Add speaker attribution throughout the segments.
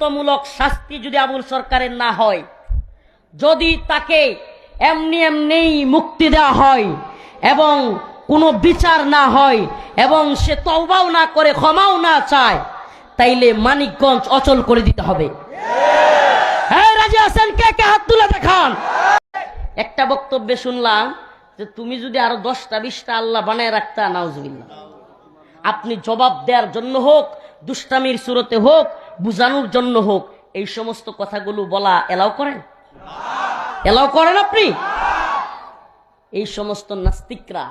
Speaker 1: দৃষ্টান্তমূলক শাস্তি যদি আবুল সরকারের না হয়, যদি তাকে এমনি এমনি মুক্তি দেওয়া হয় এবং কোনো বিচার না হয় এবং সে তওবাও না করে, ক্ষমাও না চায়, তাইলে মানিকগঞ্জ অচল করে দিতে হবে। হ্যাঁ কে কে হাত তুলে দেখান? একটা বক্তব্যে শুনলাম যে তুমি যদি আরও দশটা, বিশটা আল্লাহ বানায় রাখতা নাউজবিল্লা আপনি জবাব দেওয়ার জন্য হোক, দুষ্টামির সুরতে হোক বুঝানোর জন্য হোক, এই সমস্ত কথাগুলো বলা এলাও করেন? এলাও করেন আপনি? এই সমস্ত নাস্তিকরা,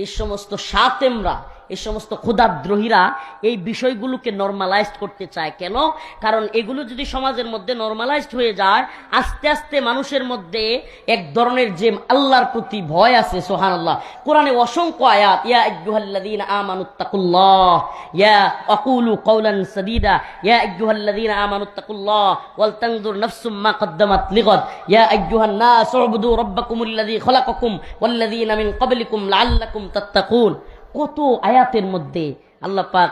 Speaker 1: এই সমস্ত সাতেমরা এই সমস্ত ক্ষুদাদ্রোহীরা এই বিষয়গুলোকে নর্মালাইজড করতে চায়। কেন? কারণ এগুলো যদি সমাজের মধ্যে নর্মালাইজড হয়ে যায়, আস্তে আস্তে মানুষের মধ্যে এক ধরনের যে আল্লাহর প্রতি ভয় আছে সোহান আল্লাহ কোরআনে অসংখ্য আয়াত, ইয়া আইয়ুহাল্লাযীন আমানুত্তাকুল্লাহ, ইয়া আকুলু কওলান সাদীদা, ইয়া আইয়ুহাল্লাযীন আমানুত্তাকুল্লাহ ওয়াল তানজুর নাফসুম মা কদ্দামাত লিগাদ, ইয়া আইয়ুহান নাস উবুদু রাব্বাকুমুল্লাযী খালাকাকুম, ওয়াল্লাযীনা মিন ক্বাবলিকুম লাআল্লাকুম তাত্তাকুন। কত আয়াতের মধ্যে আল্লাহ পাক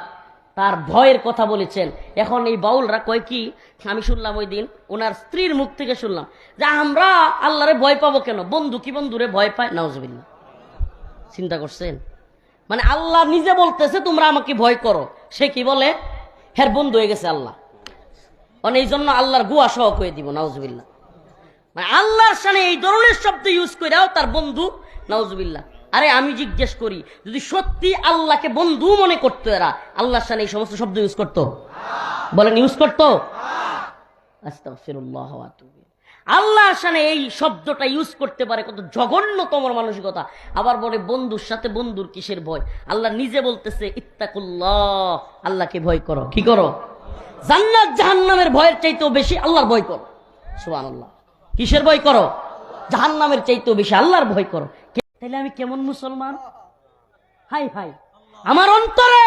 Speaker 1: তার ভয়ের কথা বলেছেন। এখন এই বাউলরা কয় কি? আমি শুনলাম ওই দিন ওনার স্ত্রীর মুখ থেকে শুনলাম যে আমরা আল্লাহরে ভয় পাবো কেন? বন্ধু কি বন্ধুরে ভয় পায়? নাউজবিল্লা চিন্তা করছেন? মানে আল্লাহ নিজে বলতেছে, তোমরা আমাকে ভয় করো। সে কি বলে? হের বন্ধু হয়ে গেছে আল্লাহ। মানে এই জন্য আল্লাহর গুয়া সহ করে দিব নাউজবিল্লা মানে আল্লাহর সামনে এই ধরনের শব্দ ইউজ করেও তার বন্ধু নাউজবিল্লা আরে আমি জিজ্ঞেস করি, যদি সত্যি আল্লাহকে বন্ধু মনে করতো এরা, আল্লাহর সামনে এই সমস্ত শব্দ ইউজ করতো? বলেন ইউজ করতো? আল্লাহর সামনে এই শব্দটা ইউজ করতে পারে কত জঘন্যতম মানসিকতা। আবার বলে, বন্ধুর সাথে বন্ধুর কিসের ভয়? আল্লাহ নিজে বলতেছে, ইত্তাকুল্লাহ, আল্লাহকে ভয় করো। কি করো? জান্নাত জাহান্নামের ভয়ের চাইতেও বেশি আল্লাহর ভয় করো। সুবহানাল্লাহ। কিসের ভয় করো? জাহান্নামের চাইতেও বেশি আল্লাহর ভয় করো। তাহলে আমি কেমন মুসলমান? হাই ভাই আমার অন্তরে,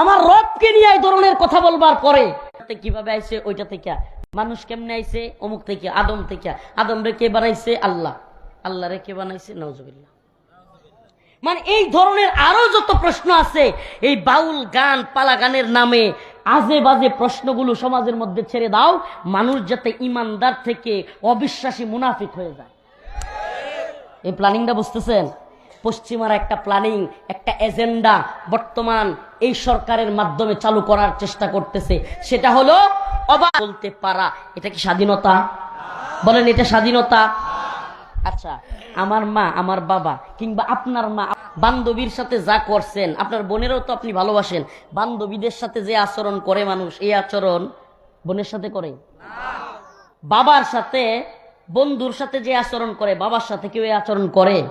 Speaker 1: আমার রবকে নিয়ে এই ধরনের কথা বলবার পরে কীভাবে আইছে, ওইটা থেকে, মানুষ কেমনে আইছে, অমুক থেকে, আদম থেকে, আদম রে কে বানাইছে? আল্লাহ। আল্লাহ রে কে বানাইছে? নজবিল্লা মানে এই ধরনের আরও যত প্রশ্ন আছে, এই বাউল গান, পালা গানের নামে আজে বাজে প্রশ্নগুলো সমাজের মধ্যে ছেড়ে দাও, মানুষ যাতে ইমানদার থেকে অবিশ্বাসী মুনাফিক হয়ে যায়। এই প্ল্যানিংটা বুঝতেছেন? পশ্চিমার একটা প্ল্যানিং, একটা এজেন্ডা বর্তমান এই সরকারের মাধ্যমে চালু করার চেষ্টা করতেছে। সেটা হলো অবাক বলতে পারা। এটা কি স্বাধীনতা? বলেন, এটা স্বাধীনতা? আচ্ছা আমার মা, আমার বাবা কিংবা আপনার মা, বান্ধবীর সাথে যা করছেন, আপনার বোনেরও তো আপনি ভালোবাসেন, বান্ধবীদের সাথে যে আচরণ করে মানুষ, এই আচরণ বোনের সাথে করে? বাবার সাথে বন্ধুর সাথে যে আচরণ করে, বাবার সাথে কেউ আচরণ করে?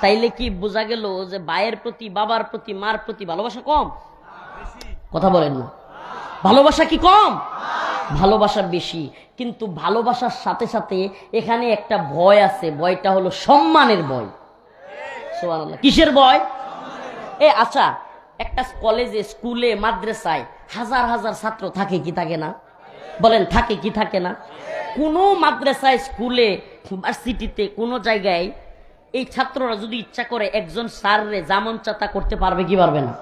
Speaker 1: তাইলে কি বোঝা গেল যে বায়ের প্রতি, বাবার প্রতি, মার প্রতি ভালোবাসা কম? কথা বলেন না। ভালোবাসা কি কম? ভালোবাসা বেশি। কিন্তু ভালোবাসার সাথে সাথে এখানে একটা ভয় আছে। ভয়টা হলো সম্মানের ভয়। কিসের ভয়? এ আচ্ছা একটা কলেজে, স্কুলে, মাদ্রাসায় হাজার হাজার ছাত্র থাকে কি থাকে না? বলেন, থাকে কি থাকে না? কোনো মাদ্রাসায়, স্কুলে ভার্সিটিতে কোনো জায়গায় এই ছাত্ররা যদি ইচ্ছা করে একজন স্যাররে জামন চাতা করতে পারবে কি পারবে না?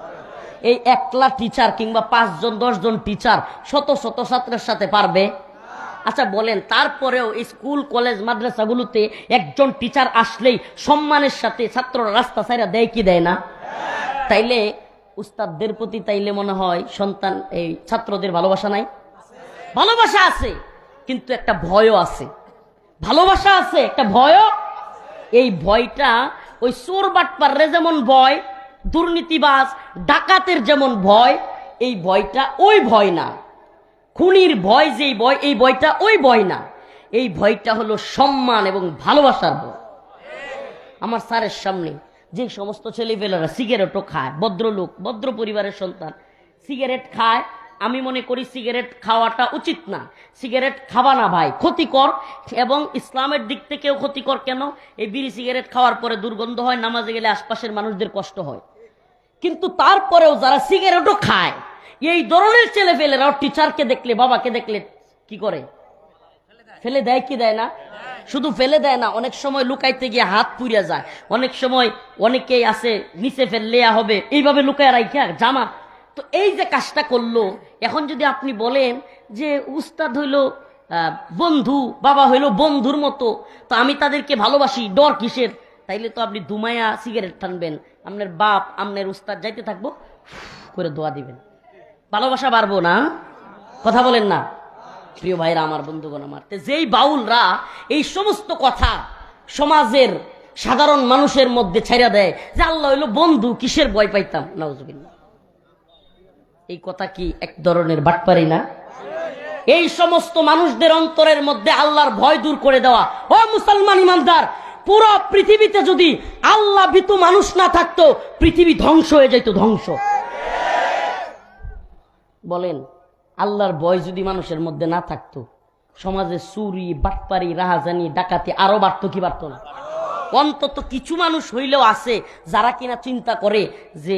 Speaker 1: এই একলা টিচার কিংবা পাঁচজন, দশজন টিচার শত শত ছাত্রের সাথে পারবে? আচ্ছা বলেন, তারপরেও স্কুল, কলেজ, মাদ্রাসাগুলোতে একজন টিচার আসলেই সম্মানের সাথে ছাত্ররা রাস্তা ছাইরা দেয় কি দেয় না? তাইলে উস্তাদদের প্রতি তাইলে মনে হয় সন্তান, এই ছাত্রদের ভালোবাসা নাই? ভালোবাসা আছে। কিন্তু একটা ভয়ও আছে। ভালোবাসা আছে, একটা ভয়ও। এই ভয়টা ওই চোর বাটপারে যেমন ভয়, দুর্নীতিবাজ, ডাকাতের যেমন ভয়, এই ভয়টা ওই ভয় না। খুনির ভয় যেই ভয়, এই ভয়টা ওই ভয় না। এই ভয়টা হলো সম্মান এবং ভালোবাসার ভয়। আমার স্যারের সামনে যে সমস্ত ছেলেপেলেরা সিগারেটও খায়, ভদ্রলোক, ভদ্র পরিবারের সন্তান, সিগারেট খায় আমি মনে করি সিগারেট খাওয়াটা উচিত না। সিগারেট খাবা না ভাই, ক্ষতিকর। এবং ইসলামের দিক থেকেও ক্ষতিকর কেন? এই বিড়ি সিগারেট খাওয়ার পরে দুর্গন্ধ হয়, নামাজে গেলে আশপাশের মানুষদের কষ্ট হয়। কিন্তু তারপরেও যারা সিগারেটও খায়, এই ধরনের ছেলে ফেলেরাও টিচারকে দেখলে, বাবাকে দেখলে কি করে? ফেলে দেয় কি দেয় না? শুধু ফেলে দেয় না, অনেক সময় লুকাইতে গিয়ে হাত পুড়িয়া যায়। অনেক সময় অনেকেই আছে, নিচে ফেললে হবে, এইভাবে লুকায় রাইখা, জামা তো এই যে কাজটা করল, এখন যদি আপনি বলেন যে উস্তাদ হইল বন্ধু, বাবা হইল বন্ধুর মতো, তো আমি তাদেরকে ভালোবাসি, ডর কিসের? তাইলে তো আপনি দুমায়া সিগারেট টানবেন, আপনার বাপ, আপনার উস্তাদ যাইতে থাকব করে দোয়া দিবেন। ভালোবাসা বাড়বো না? কথা বলেন না। প্রিয় ভাইরা, আমার বন্ধুগণ আমার যেই বাউলরা এই সমস্ত কথা সমাজের সাধারণ মানুষের মধ্যে ছেড়ে দেয়, যে আল্লাহ হইল বন্ধু, কিসের ভয় পাইতাম? নাউজুবিল্লাহ। এই কথা কি এক ধরনের বাটপারি না? এই সমস্ত মানুষদের অন্তরের মধ্যে আল্লাহর ভয় দূর করে দেওয়া। ও মুসলমান ইমানদার, পুরো পৃথিবীতে যদি আল্লাহ ভীতু মানুষ না থাকতো, পৃথিবী ধ্বংস হয়ে যেত, ধ্বংস। বলেন, আল্লাহর ভয় যদি মানুষের মধ্যে না থাকতো, সমাজে চুরি, বাটপারি, রাহাজানি, ডাকাতি আরও বাড়তো, কি বাড়তো না? অন্তত কিছু মানুষ হইলেও আছে যারা কিনা চিন্তা করে যে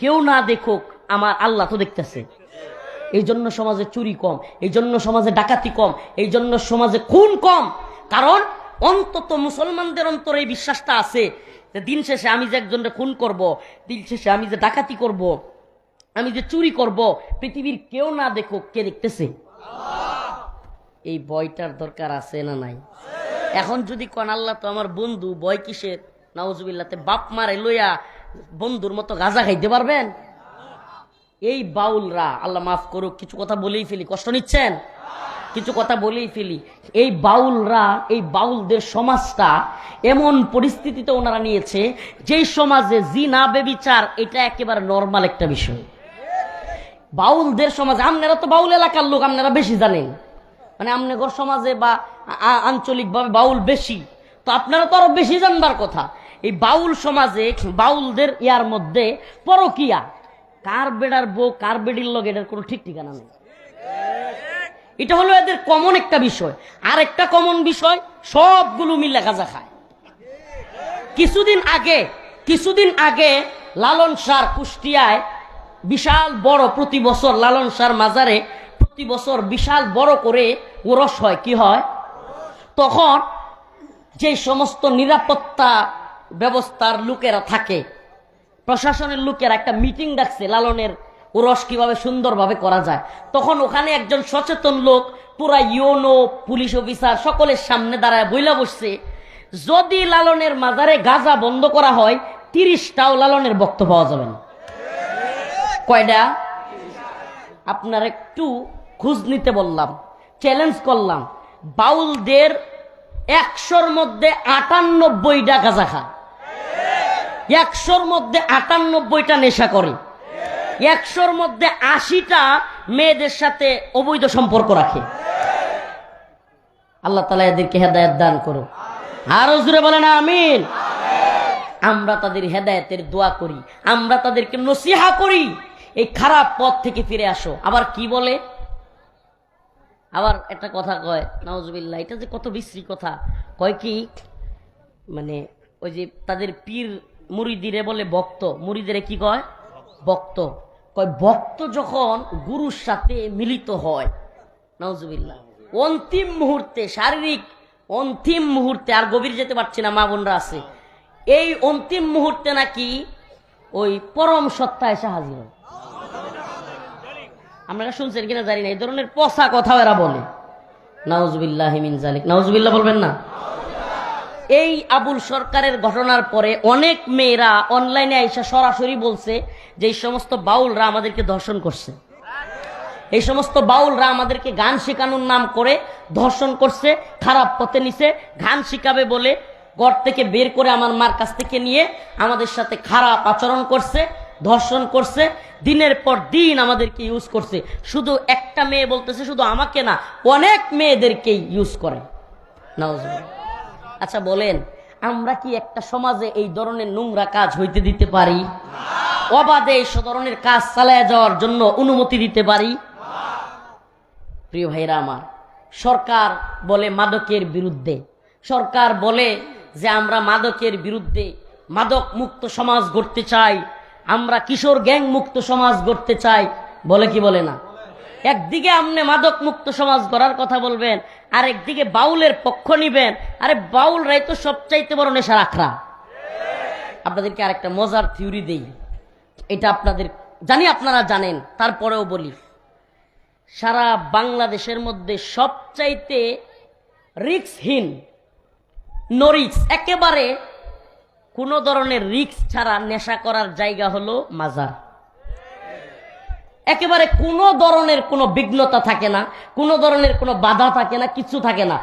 Speaker 1: কেউ না দেখুক আমার আল্লাহ তো দেখতেছে। এই জন্য সমাজে চুরি কম এই জন্য সমাজে ডাকাতি কম এই জন্য সমাজে খুন কম। কারণ অন্তত মুসলমানদের অন্তরে এই বিশ্বাসটা আছে যে দিন শেষে আমি যে একজনকে খুন করব, দিন শেষে আমি যে ডাকাতি করব, আমি যে চুরি করব, পৃথিবীর কেউ না দেখুক, কে দেখতেছে? এই বয়টার দরকার আছে না নাই? এখন যদি কন আল্লাহ তো আমার বন্ধু বয় কিসের? নাউজুবিল্লাতে বাপ মারে লইয়া বন্ধুর মতো গাঁজা খাইতে পারবেন? এই বাউলরা, আল্লাহ মাফ করুক, কিছু কথা বলেই ফেলি, কষ্ট নিচ্ছেন? কিছু কথা বলেই ফেলি। এই বাউলরা, এই বাউলদের সমাজটা এমন পরিস্থিতিতে ওনারা নিয়েছে, যেই সমাজে জি না বেবিচার, এটা একেবারে নর্মাল একটা বিষয়। বাউলদের সমাজে আপনারা তো বাউল এলাকার লোক আপনারা বেশি জানেন। মানে আপনার সমাজে বা আঞ্চলিকভাবে বাউল বেশি। তো আপনারা তো আরও বেশি জানবার কথা। এই বাউল সমাজে বাউলদের ইয়ার মধ্যে পরকিয়া কার বেড়ার বউ, কার বেডির লোক এটার কোনো ঠিক ঠিকানা নেই। এটা হলো এদের কমন একটা বিষয়। আর একটা কমন বিষয়, সবগুলো মিলে গাঁজা খায়। কিছুদিন আগে কিছুদিন আগে লালন সার কুষ্টিয়ায় বিশাল বড় প্রতি বছর লালন সার মাজারে প্রতি বছর বিশাল বড় করে ওরস হয়। কি হয়? তখন যে সমস্ত নিরাপত্তা ব্যবস্থার লোকেরা থাকে প্রশাসনের লোকের একটা মিটিং ডাকছে, লালনের ওরস কীভাবে সুন্দরভাবে করা যায়। তখন ওখানে একজন সচেতন লোক পুরা ইউনো, পুলিশ অফিসার সকলের সামনে দাঁড়ায় বইলা বসছে, যদি লালনের মাজারে গাজা বন্ধ করা হয়, তিরিশটাও লালনের বক্ত পাওয়া যাবে না। কয়টা আপনার একটু খোঁজ নিতে বললাম চ্যালেঞ্জ করলাম। বাউলদের একশোর মধ্যে আটানব্বইটা গাঁজা খায়। একশোর মধ্যে আটানব্বইটা নেশা করে। একশোর মধ্যে আশিটা মেয়েদের সাথে অবৈধ সম্পর্ক রাখে। আল্লাহ তালা এদেরকে হেদায়ত দান করো আরও জুড়ে না আমিন। আমরা তাদের হেদায়েতের দোয়া করি, আমরা তাদেরকে নসিহা করি। এই খারাপ পথ থেকে ফিরে আসো। আবার কি বলে? আবার একটা কথা কয় নওয়াজবিল্লাহ এটা যে কত বিশ্রী কথা। কয় কি? মানে ওই যে তাদের পীর মুরিদিরে বলে ভক্ত। মুরিদিরে কি কয়? ভক্ত। কয়, ভক্ত যখন গুরুর সাথে মিলিত হয় নওয়াজবিল্লাহ অন্তিম মুহূর্তে, শারীরিক অন্তিম মুহূর্তে আর গভীর যেতে পারছি না, মা বোনরা আছে। এই অন্তিম মুহূর্তে নাকি ওই পরম সত্তা এসে হাজির হয়। আপনারা শুনছেন কিনা জানি না, এই ধরনের পচা কথাও এরা বলে। নাউজবিল্লাহ মিন জালিক নাউজবিল্লাহ বলবেন না? এই আবুল সরকারের ঘটনার পরে অনেক মেয়েরা অনলাইনে আইসা সরাসরি বলছে যে, এই সমস্ত বাউলরা আমাদেরকে ধর্ষণ করছে। এই সমস্ত বাউলরা আমাদেরকে গান শেখানোর নাম করে ধর্ষণ করছে, খারাপ পথে নিছে, গান শিখাবে বলে ঘর থেকে বের করে আমার মার কাছ থেকে নিয়ে আমাদের সাথে খারাপ আচরণ করছে, ধর্ষণ করছে, দিনের পর দিন আমাদেরকে ইউজ করছে। শুধু একটা মেয়ে বলতেছে, শুধু আমাকে না, অনেক মেয়েদেরকেই ইউজ করে। নাউজুবিল্লাহ। আচ্ছা বলেন, আমরা কি একটা সমাজে এই ধরনের নোংরা কাজ হইতে দিতে পারি? অবাধে এই ধরনের কাজ চালায় যাওয়ার জন্য অনুমতি দিতে পারি? প্রিয় ভাইরা আমার, সরকার বলে মাদকের বিরুদ্ধে। সরকার বলে যে আমরা মাদকের বিরুদ্ধে মাদক মুক্ত সমাজ গড়তে চাই, আমরা কিশোর গ্যাং মুক্ত সমাজ গড়তে চাই, বলে কি বলে না? একদিকে আপনি মাদক মুক্ত সমাজ গড়ার কথা বলবেন আর একদিকে বাউলের পক্ষ নিবেন। আরে বাউলরাই তো সবচাইতে বড় নেশার আখড়া আপনাদেরকে আরেকটা মজার থিওরি দেই। এটা আপনাদের, জানি আপনারা জানেন, তারপরেও বলি। সারা বাংলাদেশের মধ্যে সবচাইতে রিক্সহীন নরিক্স একেবারে কোনো ধরনের রিক্স ছাড়া নেশা করার জায়গা হলো মাজার। একেবারে কোনো ধরনের কোনো বিঘ্নতা থাকে না, কোনো ধরনের কোনো বাধা থাকে না, কিছু থাকে না।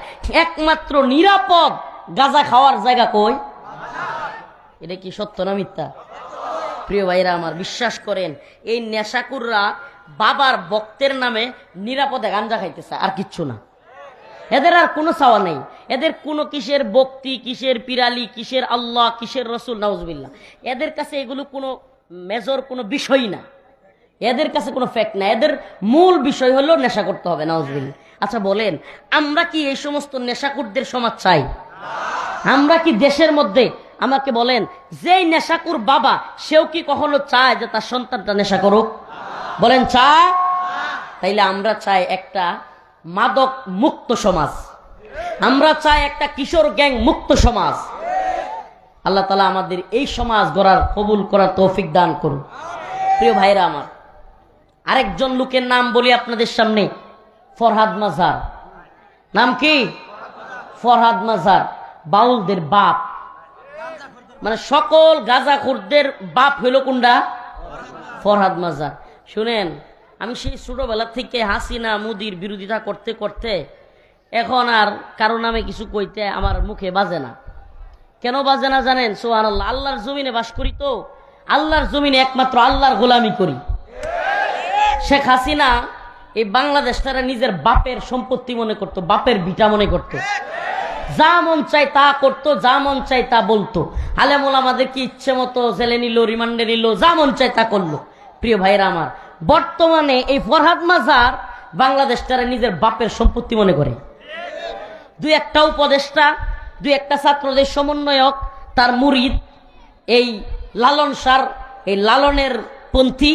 Speaker 1: একমাত্র নিরাপদ গাঁজা খাওয়ার জায়গা কই? এটা কি সত্য না মিথ্যা? প্রিয় ভাইরা আমার, বিশ্বাস করেন, এই নেশাকুররা বাবার বক্তের নামে নিরাপদে গাঞ্জা খাইতেছে, আর কিচ্ছু না। এদের আর কোনো চাওয়া নেই। এদের কোনো কিসের বক্তি কিসের পিরালি, কিসের আল্লাহ, কিসের রসুল নাউজবিল্লা এদের কাছে এগুলো কোনো মেজর কোনো বিষয় না। এদের কাছে কোনো ফ্যাক্ট না এদের মূল বিষয় হলো নেশা করতে হবে নাউজবিল্লা আচ্ছা বলেন, আমরা কি এই সমস্ত নেশাকুরদের সমাজ চাই? আমরা কি দেশের মধ্যে, আমাকে বলেন, যেই নেশাকুর বাবা, সেও কি কখনো চায় যে তার সন্তানটা নেশা করুক? বলেন, চায়? তাইলে আমরা চাই একটা মাদক মুক্ত সমাজ। আমরা চাই একটা কিশোর গ্যাং মুক্ত সমাজ। আল্লাহ তালা আমাদের এই সমাজ গড়ার, কবুল করার তৌফিক দান করুন প্রিয় ভাইরা আমার আরেকজন লোকের নাম বলি আপনাদের সামনে, ফরহাদ মাজার। নাম কি? ফরহাদ মাজার, বাউলদের বাপ। মানে সকল গাজাখোরদের বাপ হইল কোনটা? ফরহাদ মাজার। শুনেন, আমি সেই ছোটবেলা থেকে হাসিনা, মুদির বিরোধিতা করতে করতে এখন আর কারও নামে কিছু কইতে আমার মুখে বাজে না। কেন বাজে না জানেন? সোহান আল্লাহ আল্লাহর জমিনে বাস করি তো। আল্লাহর জমিনে একমাত্র আল্লাহর গোলামি করি। শেখ হাসিনা এই বাংলাদেশটারা নিজের বাপের সম্পত্তি মনে করত, বাপের ভিটা মনে করতো। যা মন চাই তা করতো, যা মন চাই তা বলতো। আলেমুল আমাদেরকে ইচ্ছে মতো জেলে নিল, রিমান্ডে নিল, যা মন চাই তা করল। প্রিয় ভাইরা আমার, বর্তমানে এই ফরহাদ মাজার বাংলাদেশটারা নিজের বাপের সম্পত্তি মনে করে। দুই একটা উপদেষ্টা, দুই একটা ছাত্রদের সমন্বয়ক, তার মুরিদ, এই লালন সার, এই লালনের পন্থী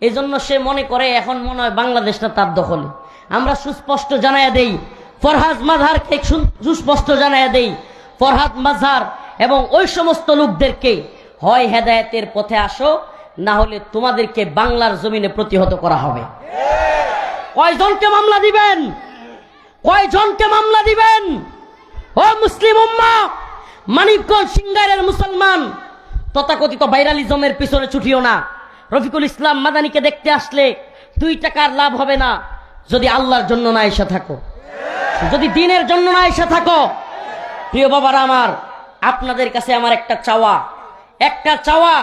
Speaker 1: এই জন্য সে মনে করে, এখন মনে হয় বাংলাদেশটা তার দখলে। আমরা সুস্পষ্ট জানাইয়া দেই, ফরহাদ মাঝারকে সু- সুস্পষ্ট জানাইয়া দেই, ফরহাদ মাঝার এবং ওই সমস্ত লোকদেরকে, হয় হেদায়েতের পথে আসো, না হলে তোমাদেরকে বাংলার জমিনে প্রতিহত করা হবে। কয়জনকে মামলা দিবেন? কয়জনকে মামলা দিবেন? ও মুসলিম উম্মা, মানিকগঞ্জ সিঙ্গারের মুসলমান, তথাকথিত ভাইরালিজমের পিছনে ছুটিও না। রফিকুল ইসলাম মাদানিকে দেখতে আসলে দুই টাকার লাভ হবে না যদি আল্লাহর জন্য না এসে থাকো। যদি দিনের জন্য না এসে থাকো, প্রিয় বাবারা আমার, আপনাদের কাছে আমার একটা চাওয়া। একটা চাওয়া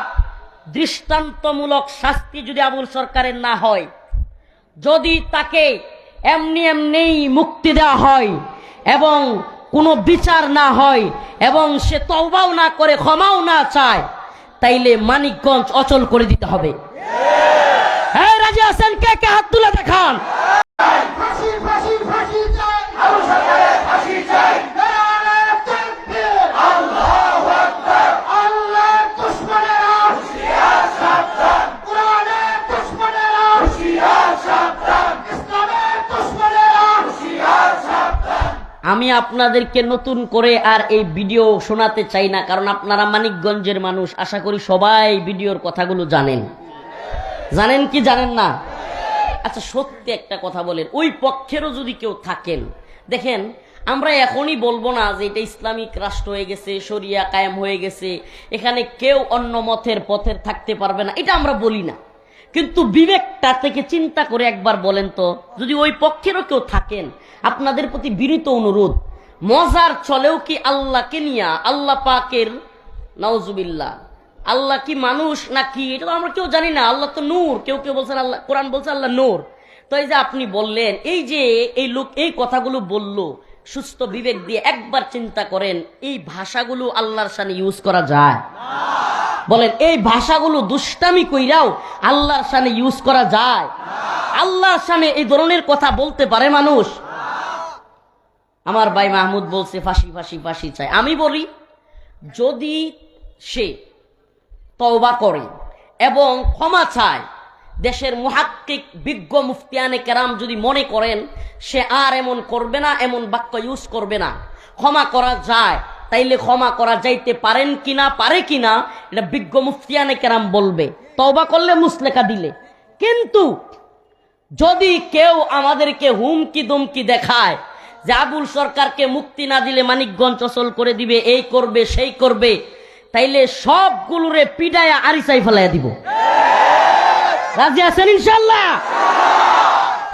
Speaker 1: দৃষ্টান্তমূলক শাস্তি যদি আবুল সরকারের না হয়, যদি তাকে এমনি এমনি মুক্তি দেওয়া হয় এবং কোনো বিচার না হয় এবং সে তওবাও না করে, ক্ষমাও না চায় তাইলে মানিকগঞ্জ অচল করে দিতে হবে। হ্যাঁ রাজি আছেন কে? কে হাত তুলে দেখান?
Speaker 2: ফাঁসি ফাঁসি ফাঁসি চাই।
Speaker 1: আমি আপনাদেরকে নতুন করে আর এই ভিডিও শোনাতে চাই না, কারণ আপনারা মানিকগঞ্জের মানুষ। আশা করি সবাই ভিডিওর কথাগুলো জানেন। জানেন কি জানেন না? আচ্ছা সত্যি একটা কথা বলেন, ওই পক্ষেরও যদি কেউ থাকেন, দেখেন, আমরা এখনই বলব না যে এটা ইসলামিক রাষ্ট্র হয়ে গেছে, শরিয়া কায়েম হয়ে গেছে, এখানে কেউ অন্য মতের পথের থাকতে পারবে না, এটা আমরা বলি না। কিন্তু বিবেকটা থেকে চিন্তা করে একবার বলেন তো, যদি ওই পক্ষেরও কেউ থাকেন, আপনাদের প্রতি বিনীত অনুরোধ, মজার চলেও কি আল্লাহকে নিয়া, আল্লাহ পাকের, নাউজুবিল্লাহ, আল্লাহ কি মানুষ নাকি, এটা তো আমরা কেউ জানি না, আল্লাহ তো নূর, কেউ কেউ বলছেন আল্লাহ, কোরআন বলছে আল্লাহ নূর। তো এই যে আপনি বললেন, এই যে এই লোক এই কথাগুলো বলল সুস্থ বিবেক দিয়ে একবার চিন্তা করেন, এই ভাষাগুলো আল্লাহর সামনে ইউজ করা যায়। বলেন, এই ভাষাগুলো দুষ্টামি কইরাও আল্লাহর সামনে ইউজ করা যায়। আল্লাহর সামনে এই ধরনের কথা বলতে পারে মানুষ। আমার ভাই মাহমুদ বলছে, ফাঁসি ফাঁসি ফাঁসি চাই। আমি বলি, যদি সে তওবা করে এবং ক্ষমা চায় দেশের মুহাক্কিক বিজ্ঞ মুফতিয়ানে কেরাম যদি মনে করেন, সে আর এমন করবে না, এমন বাক্য ইউজ করবে না। ক্ষমা করা যায়, তাইলে ক্ষমা করা যাইতে পারেন কিনা, পারে কিনা, এটা বিজ্ঞ মুফতিয়ানে কেরাম বলবে। তবা করলে মুসলেকা দিলে। কিন্তু যদি কেউ আমাদেরকে হুমকি দুমকি দেখায়, যে আবুল সরকারকে মুক্তি না দিলে মানিকগঞ্জ অচল করে দিবে, এই করবে, সেই করবে, তাইলে সবগুলোরে পিডায়া আরিসাই ফেলাইয়া দিব। রাজি আছেন ইনশাল্লাহ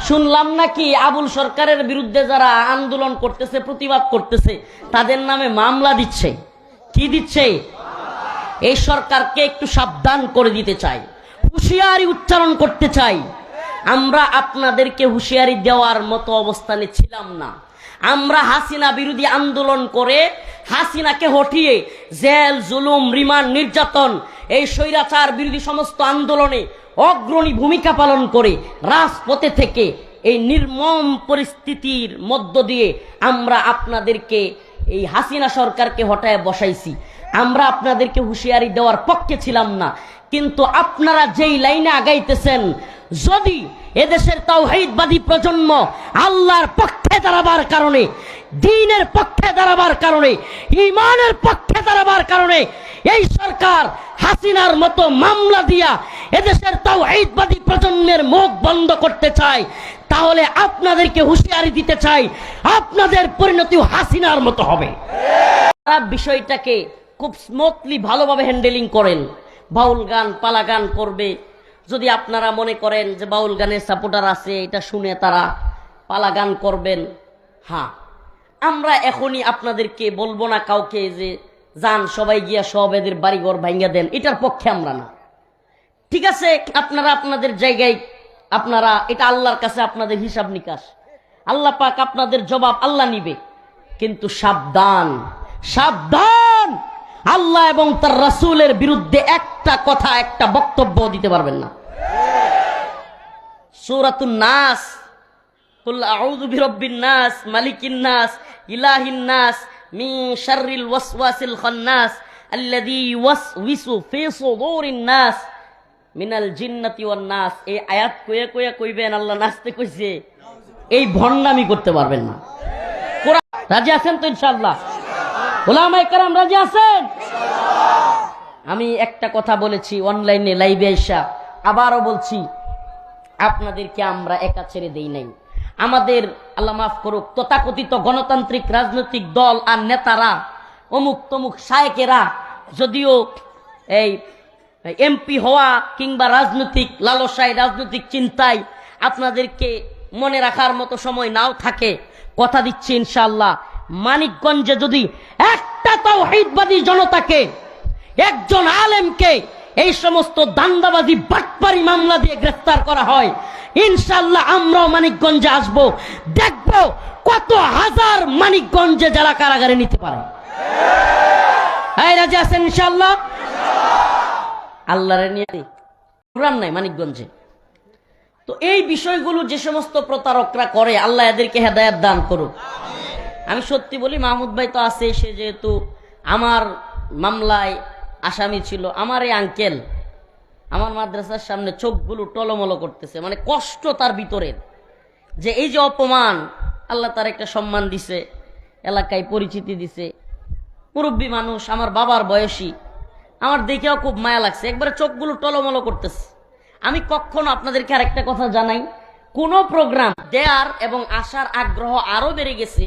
Speaker 1: শুনলাম নাকি আবুল সরকারের বিরুদ্ধে যারা আন্দোলন করতেছে, প্রতিবাদ করতেছে, তাদের নামে মামলা দিচ্ছে। কি দিচ্ছে? এই সরকারকে একটু সাবধান করে দিতে চাই। হুঁশিয়ারি উচ্চারণ করতে চাই। আমরা আপনাদেরকে হুঁশিয়ারি দেওয়ার মতো অবস্থানে ছিলাম না। আমরা হাসিনা বিরোধী আন্দোলন করে হাসিনাকে হটিয়ে জেল, জুলুম, রিমান্ড, নির্যাতন, এই স্বৈরাচার বিরোধী সমস্ত আন্দোলনে অগ্রণী ভূমিকা পালন করে রাজপথে থেকে এই নির্মম পরিস্থিতির মধ্য দিয়ে আমরা আপনাদেরকে এই হাসিনা সরকারকে হটায় বসাইছি। আমরা আপনাদেরকে হুঁশিয়ারি দেওয়ার পক্ষে ছিলাম না। কিন্তু আপনারা যেই লাইনে আগাইতেছেন, যদি এদেশের তাওহীদবাদী প্রজন্ম আল্লাহর পক্ষে দাঁড়াবার কারণে দিনের পক্ষে দাঁড়াবার কারণে ইমানের পক্ষে দাঁড়াবার কারণে এই সরকার হাসিনার মতো মামলা দিয়া এদেশের তাওহীদবাদী প্রজন্মের মুখ বন্ধ করতে চায়, তাহলে আপনাদেরকে হুঁশিয়ারি দিতে চাই, আপনাদের পরিণতি হাসিনার মতো হবে। তারা বিষয়টাকে খুব স্মুথলি ভালোভাবে হ্যান্ডেলিং করেন, বাউল গান, পালা গান করবে। যদি আপনারা মনে করেন যে বাউল গানের সাপোর্টার আছে, এটা শুনে তারা পালা গান করবেন হ্যাঁ। আমরা এখনই আপনাদেরকে বলব না কাউকে যে, যান, সবাই গিয়া সব এদের বাড়িঘর ভাঙ্গা দেন। এটার পক্ষে আমরা না। ঠিক আছে, আপনারা আপনাদের জায়গায়, আপনারা, এটা আল্লাহর কাছে আপনাদের হিসাব নিকাশ। আল্লাহ পাক আপনাদের জবাব আল্লাহ নিবে। কিন্তু সাবধান সাবধান! আল্লাহ এবং তার রাসূলের বিরুদ্ধে একটা কথা, একটা বক্তব্য দিতে পারবেন না। সূরাতুন নাস কুল আউযু বিরাব্বিন নাস, মালিকিন নাস, ইলাহিন নাস মিন শাররিল ওয়াসওয়াসিল খান্নাস, আল্লাযী ইউওয়াসউইসু ফি সুদুরিন নাস, মিনাল জিন্নাতি ওয়ান এই আয়াত কয়ে কয়ে কইবেন, আল্লাহ নাচতে কইছে, এই ভণ্ডামি করতে পারবেন না। রাজি আছেন তো ইনশাআল্লাহ? ওলামায়ে কারাম রাজি আছেন? আমি একটা কথা বলেছি অনলাইনে, লাইভে আইসা। আবারও বলছি, আপনাদেরকে আমরা একা ছেড়ে দেই নাই। আমাদের, আল্লাহ মাফ করুক, তথাকথিত গণতান্ত্রিক রাজনৈতিক দল আর নেতারা, অমুক তমুক শায়কেরা, যদিও এই এমপি হওয়া কিংবা রাজনৈতিক লালসায়, রাজনৈতিক চিন্তায় আপনাদেরকে মনে রাখার মতো সময় নাও থাকে, কথা দিচ্ছি ইনশাল্লাহ মানিকগঞ্জে যদি একটা তাওহীদবাদী জনতাকে, একজন আলেমকে এই সমস্ত দান্দাবাজি বাটপারি মামলা দিয়ে গ্রেফতার করা হয় ইনশাল্লাহ আমরাও মানিকগঞ্জে আসব। দেখব কত হাজার মানিকগঞ্জে যারা কারাগারে নিতে পারে। ইনশাল্লাহ আল্লাহরে প্রোগ্রাম নাই মানিকগঞ্জে। তো এই বিষয়গুলো যে সমস্ত প্রতারকরা করে, আল্লাহ এদেরকে হেদায়াত দান করুক। আমি সত্যি বলি, মাহমুদ ভাই তো আছে, সে যেহেতু আমার মামলায় আসামি ছিল, আমার এই আঙ্কেল আমার মাদ্রাসার সামনে চোখগুলো টলমলো করতেছে মানে কষ্ট তার ভিতরের। যে এই যে অপমান, আল্লাহ তার একটা সম্মান দিছে, এলাকায় পরিচিতি দিছে। মুরব্বী মানুষ, আমার বাবার বয়সী, আমার দেখেও খুব মায়া লাগছে, একবারে চোখগুলো টলমলো করতেছে। আমি কখনো আপনাদেরকে আরেকটা কথা জানাই, কোনো প্রোগ্রাম দেয়ার এবং আসার আগ্রহ আরও বেড়ে গেছে,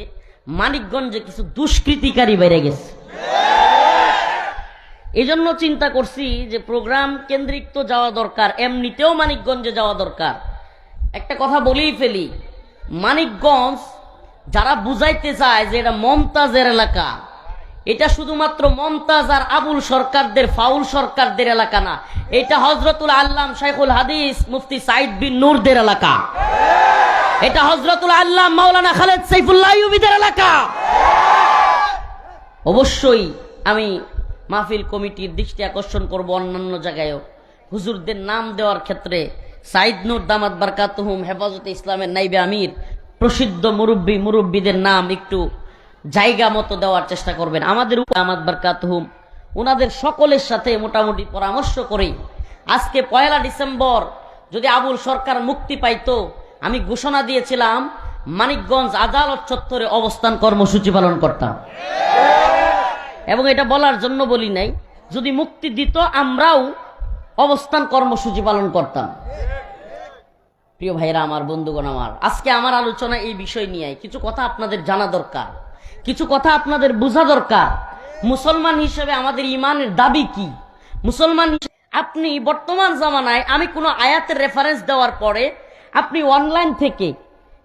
Speaker 1: মানিকগঞ্জে কিছু দুষ্কৃতিকারী বেড়ে গেছে। এই জন্য চিন্তা করছি যে প্রোগ্রাম কেন্দ্রিক তো যাওয়া দরকার, এমনিতেও মানিকগঞ্জে যাওয়া দরকার। একটা কথা বলেই ফেলি, মানিকগঞ্জ যারা বুঝাইতে চায় যে এটা মমতাজের এলাকা, এটা শুধুমাত্র মমতাজ আর আবুল সরকারদের, ফাউল সরকারদের এলাকা না, এটা হজরতুল আল্লাম শাইখুল হাদিস মুফতি সাইদ বিন নূরদের এলাকা। এটা হজরতুল আল্লাহ মাওলানা খালেদ সাইফুল্লাহ এলাকা। অবশ্যই আমি মাহফিল কমিটির দৃষ্টি আকর্ষণ করব অন্যান্য জায়গায়ও। হুজুরদের নাম দেওয়ার ক্ষেত্রে সাইদ নূর দামাত বারকাতুহুম হেফাজতে ইসলামের নাইবে আমির, প্রসিদ্ধ মুরব্বী মুরব্বীদের নাম একটু জায়গা মতো দেওয়ার চেষ্টা করবেন। আমাদের দামাত বারকাতুহুম ওনাদের সকলের সাথে মোটামুটি পরামর্শ করেই আজকে পয়লা ডিসেম্বর, যদি আবুল সরকার মুক্তি পাইতো, আমি ঘোষণা দিয়েছিলাম, মানিকগঞ্জ আদালত চত্বরে অবস্থান কর্মসূচি পালন করতাম। এবং এটা বলার জন্য বলি নাই, যদি মুক্তি দিত আমরাও অবস্থান কর্মসূচি পালন করতাম। প্রিয় ভাইরা আমার বন্ধুগণ আমার, আজকে আমার আলোচনা এই বিষয় নিয়ে, কিছু কথা আপনাদের জানা দরকার, কিছু কথা আপনাদের বোঝা দরকার। মুসলমান হিসেবে আমাদের ইমানের দাবি কি? মুসলমান আপনি বর্তমান জামানায়, আমি কোনো আয়াতের রেফারেন্স দেওয়ার পরে আপনি অনলাইন থেকে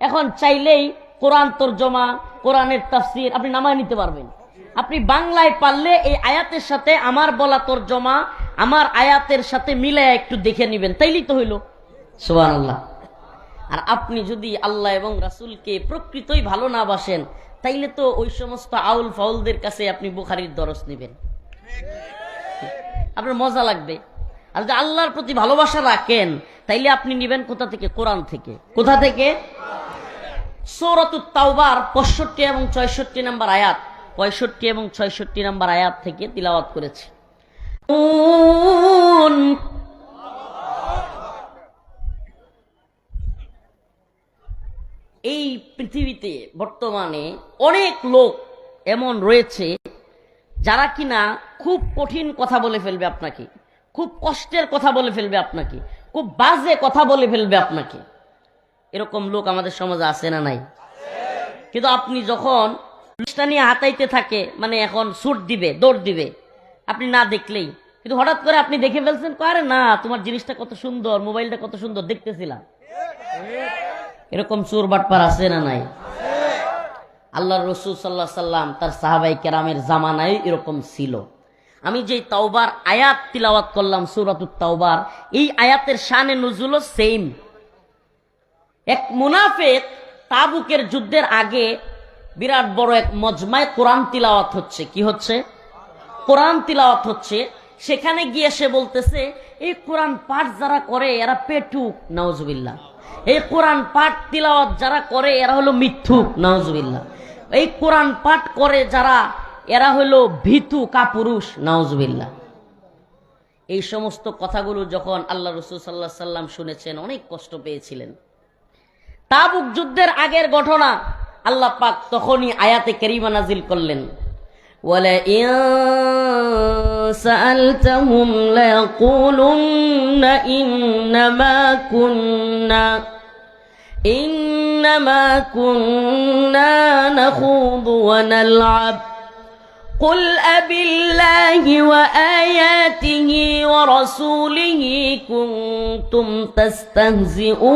Speaker 1: এখন চাইলেই কোরআন তর্জমা, কোরআনের তাফসির আপনি নামায় নিতে পারবেন। আপনি বাংলায় পারলে এই আয়াতের সাথে আমার বলা তর্জমা, আমার আয়াতের সাথে মিলে একটু দেখে নিবেন। তাইলেই তো হইল। সুবান আল্লাহ আর আপনি যদি আল্লাহ এবং রাসূলকে প্রকৃতই ভালো না বাসেন, তাইলে তো ওই সমস্ত আউল ফাউলদের কাছে আপনি বুখারির দরস নেবেন। আপনার মজা লাগবে। আর যদি আল্লাহর প্রতি ভালোবাসা রাখেন, তাইলে আপনি নিবেন কোথা থেকে? কোরআন থেকে। কোথা থেকে? সৌরতুত তাওবার, পঁয়ষট্টি এবং ছয়ষট্টি নম্বর আয়াত। পঁয়ষট্টি এবং ছয়ষট্টি নম্বর আয়াত থেকে তিলাওয়াত করেছে। এই পৃথিবীতে বর্তমানে অনেক লোক এমন রয়েছে, যারা কিনা খুব কঠিন কথা বলে ফেলবে আপনাকে, খুব কষ্টের কথা বলে ফেলবে আপনাকে, খুব বাজে কথা বলে ফেলবে আপনাকে এরকম লোক আমাদের সমাজে আছে না নাই কিন্তু আপনি যখন পুলিশটা নিয়ে হাতাইতে থাকে মানে এখন সুট দিবে, দৌড় দিবে, আপনি না দেখলেই। কিন্তু হঠাৎ করে আপনি দেখে ফেলছেন আরে না, তোমার জিনিসটা কত সুন্দর, মোবাইলটা কত সুন্দর, দেখতেছিলাম। এরকম চোর বাটপার আছে না নাই? আল্লাহ রসুল সাল্লাহ সাল্লাম তার সাহাবাই কেরামের জামানায় এরকম ছিল। আমি যেই তাওবার আয়াত তিলাওয়াত করলাম, সুরাতুত তাওবার, এই আয়াতের শানে নজুলও সেম এক মুনাফেক তাবুকের যুদ্ধের আগে বিরাট বড় এক মজমায় কোরআন তিলাওয়াত হচ্ছে। কি হচ্ছে? কোরআন তিলাওয়াত হচ্ছে। সেখানে গিয়ে সে বলতেছে, এই কোরআন পাঠ যারা করে, এরা পেটুক নওজবিল্লা এই কোরআন পাঠ তিলাওয়াত যারা করে, এরা হলো মিথ্যুক নওজবিল্লা এই কোরআন পাঠ করে যারা, এরা হলো ভীতু কাপুরুষ নওজবিল্লা এই সমস্ত কথাগুলো যখন আল্লাহ রসুল সাল্লাহ সাল্লাম শুনেছেন, অনেক কষ্ট পেয়েছিলেন। তাবুক যুদ্ধের আগের ঘটনা আল্লাহ পাক তখনই আয়াতে কেরিমা নাজিল করলেন وَلَئِن سَأَلْتَهُمْ لَيَقُولُنَّ إِنَّمَا كُنَّا إِنَّمَا كُنَّا نَخُوضُ وَنَلْعَبُ قل أبالله وآياته ورسوله كنتم تستهزئون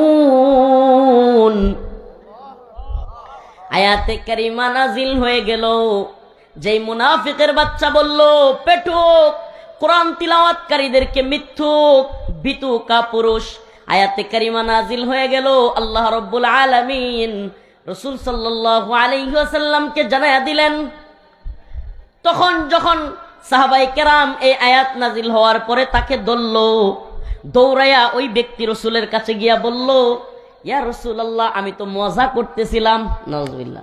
Speaker 1: আয়াতে কারিমা নাজিল হয়ে গেল। যেই মুনাফিকের বাচ্চা বলল, পেটুক, কোরআন তিলাওয়াতকারীদেরকে মিথ্যুক, বিতুকা পুরুষ আয়াতে কারিমা নাজিল হয়ে গেল। আল্লাহ রব্বুল আলামিন রসুল সাল্লাল্লাহু আলাইহি ওয়াসাল্লামকে জানায়া দিলেন। তখন যখন সাহাবাই কেরাম এই আয়াত নাজিল হওয়ার পরে তাকে ধরল দৌড়াইয়া ওই ব্যক্তি রসুলের কাছে গিয়া বলল ইয়া রসুল আল্লাহ আমি তো মজা করতেছিলাম। নজবিল্লা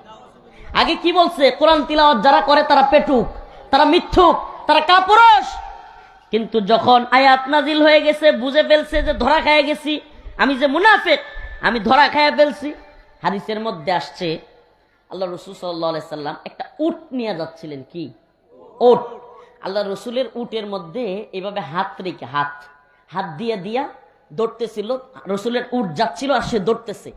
Speaker 1: আগে কি বলছে? কোরআন তিলাওয়াত যারা করে, তারা পেটুক, তারা মিথ্যুক, তারা কাপুরুষ। কিন্তু যখন আয়াত নাজিল হয়ে গেছে, বুঝে ফেলছে যে ধরা খায় গেছি, আমি যে মুনাফেক, আমি ধরা খায় ফেলছি। হাদিসের মধ্যে আসছে, আল্লাহ রসুল সাল্লাহ সাল্লাম একটা উট নিয়ে যাচ্ছিলেন কি? ওট আল্লাহ রসুলের উটের মধ্যে এভাবে হাত রেখে, হাত হাত দিয়ে দিয়া দৌড়তেছিল, রসুলের উট যাচ্ছিল আর সে দৌড়তেছে।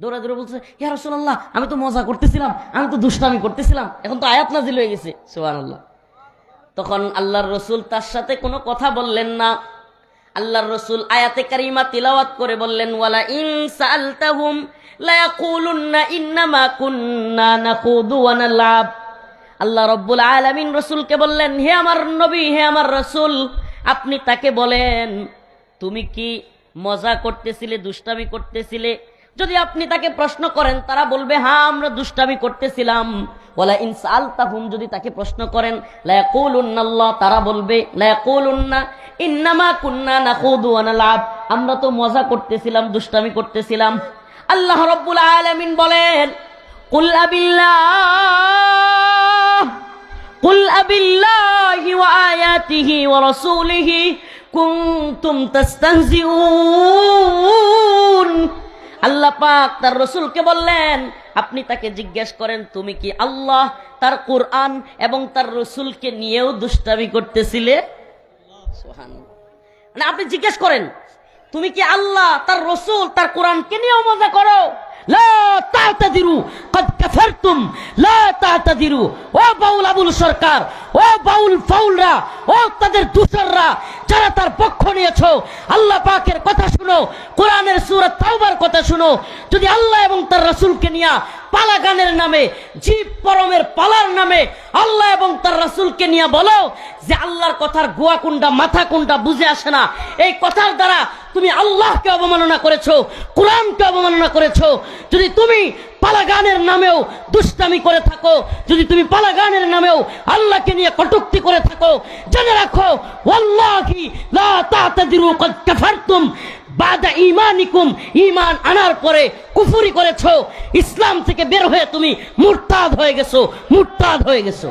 Speaker 1: দৌড়া দৌড়ে বলছে ইয়া রসুল্লাহ আমি তো মজা করতেছিলাম, আমি তো দুষ্টামি করতেছিলাম, এখন তো আয়াত নাজিল হয়ে গেছে। সোহান আল্লাহ তখন আল্লাহর রসুল তার সাথে কোনো কথা বললেন না। আল্লাহর রসুল আয়াতে কারিমা তিলাওয়াত করে বললেন, ওয়ালা ইন সালতাহুম লা ইয়াকুলুন্না ইন্নামা কুন্না নাখুদু ওয়া নালআব। আল্লাহ রব্বুল আলামিন রসুলকে বললেন, হে আমার নবী, হে আমার রসুল, আপনি তাকে বলেন তুমি কি মজা করতেছিলে, দুষ্টামি করতেছিলে? যদি আপনি তাকে প্রশ্ন করেন, তারা বলবে হ্যাঁ আমরা দুষ্টামি করতেছিলাম। বলে ইনসাল তাহুম যদি তাকে প্রশ্ন করেন লায়াকুল উন্নাল্লাহ তারা বলবে লায়াকুল উন্না ইন্নামা কুন্না নাকুদু আনালাভ আমরা তো মজা করতেছিলাম, দুষ্টামি করতেছিলাম। আল্লাহ রব্বুল আলামিন বলেন, কুল আবিল্লাহ, কুল আবিল্লাহি ওয়া আয়াতিহি ওয়া রাসূলিহি কুন্তুম আল্লাহ পাক তার রসুলকে বললেন, আপনি তাকে জিজ্ঞেস করেন, তুমি কি আল্লাহ, তার কোরআন এবং তার রসুলকে নিয়েও দুষ্টামি করতেছিলে? মানে আপনি জিজ্ঞেস করেন, তুমি কি আল্লাহ, তার রসুল, তার কোরআনকে নিয়েও মজা করো? লা তাতাদিরু, কদ কাফারতুম, লা তাতাদিরু, ও বাউল আবুল সরকার ও বাউল ফাউলরা, ও তাদের দূষররা, যারা তার পক্ষ নিয়েছো, আল্লাহ পাকের কথা শুনো, কোরআনের সূরা তাওবার কথা শুনো, যদি আল্লাহ এবং তার রাসূলকে নিয়ে পালা গানের নামে, জীব পরমের পালার নামে আল্লাহ এবং তার রাসূলকে নিয়ে বলো যে আল্লাহর কথার গোয়া কোনটা, মাথা কোনটা বুঝে আসে না, এই কথার দ্বারা তুমি আল্লাহকে অবমাননা করেছ, কোরআনকে অবমাননা করেছ, যদি তুমি পালা গানের নামেও দুষ্টামি করে থাকো, যদি তুমি পালা গানের নামেও আল্লাহকে নিয়ে কটুক্তি করে থাকো, জেনে রাখো, ওয়াল্লাহি লা তাতাদিরু কদ কাফারতুম বাদা ইমানিকুম ইমান আনার পরে কুফুরি করেছ, ইসলাম থেকে বের হয়ে তুমি মুরতাদ হয়ে গেছো, মুরতাদ হয়ে গেছো।